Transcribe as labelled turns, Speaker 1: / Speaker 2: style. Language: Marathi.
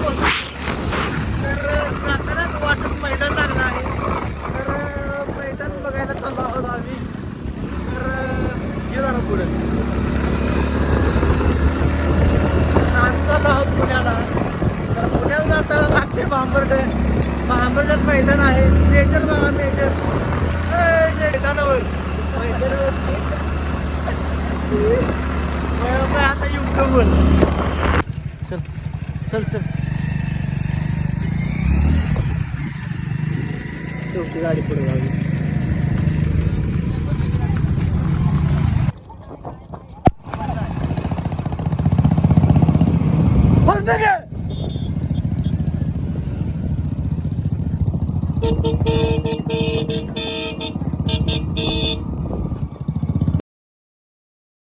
Speaker 1: तर जातानाच वाटत मैदान लागलं आहे तर मैदान बघायला चाललो आहोत आम्ही तर हे झालं पुढे आम्ही चाललो आहोत पुण्याला तर पुण्याला जाताना लागते भांबर्ड भांबर्डात मैदान आहे मेजर बाबा मेजर मैदानावर
Speaker 2: मैदानावर
Speaker 1: आता युट्यूबवर
Speaker 2: चल चल चल. शेवटी गाडी पुढे जावी
Speaker 1: Thank you.